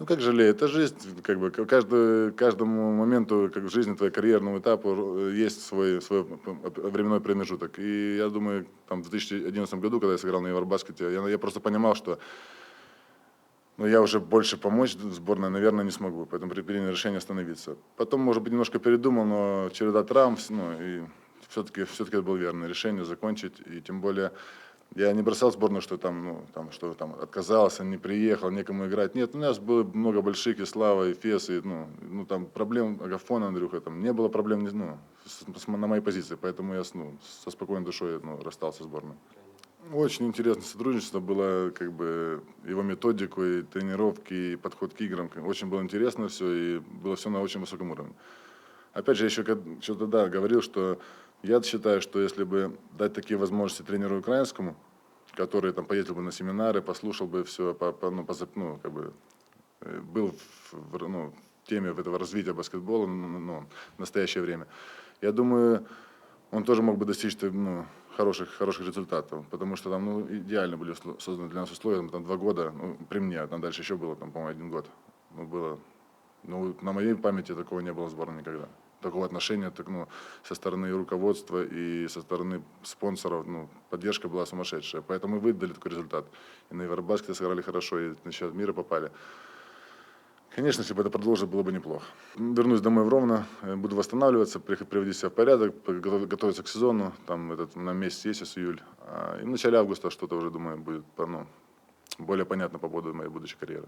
Ну как жалею, это жизнь, как бы каждый, каждому моменту как в жизни твоей карьерному этапу э, есть свой, свой временной промежуток. И я думаю, там, в 2011 году, когда я сыграл на Евробаскете, я, я просто понимал, что ну, я уже больше помочь сборной, наверное, не смогу. Поэтому при принятии решения остановиться. Потом, может быть, немножко передумал, но череда травм, ну, и все-таки все это было верное решение закончить. И тем более я не бросал сборную, что там, ну, там, что там отказался, не приехал, некому играть. Нет, у нас было много больших, и Слава, и Фес, и, ну, ну там проблем, Агафон, Андрюха, там не было проблем, ну, с- на моей позиции, поэтому я, ну, со спокойной душой, ну, расстался с сборной. Очень интересное сотрудничество было, как бы, его методику, и тренировки, и подход к играм. Очень было интересно все, и было все на очень высоком уровне. Опять же, я еще что-то да, говорил, что я считаю, что если бы дать такие возможности тренеру украинскому, который там поездил бы на семинары, послушал бы все, по, по- ну, по ну, как бы, э, был в, ну, в теме этого развития баскетбола ну, ну, в настоящее время, я думаю, он тоже мог бы достичь ну, хороших, хороших результатов, потому что там ну, идеально были созданы для нас условия, там, там два года, ну, при мне, там дальше еще было, там, по-моему, один год. Ну, было, ну, на моей памяти такого не было в сборной никогда. Такого отношения так, ну, со стороны руководства и со стороны спонсоров, ну, поддержка была сумасшедшая. Поэтому и выдали такой результат. И на Евробаскете сыграли хорошо, и на чемпионат мира попали. Конечно, если бы это продолжилось, было бы неплохо. Вернусь домой в Ровно, э, буду восстанавливаться, при- приводить себя в порядок, готовиться к сезону. Там этот на месяц есть, сейчас июль. А, И в начале августа что-то уже, думаю, будет ну, более понятно по поводу моей будущей карьеры.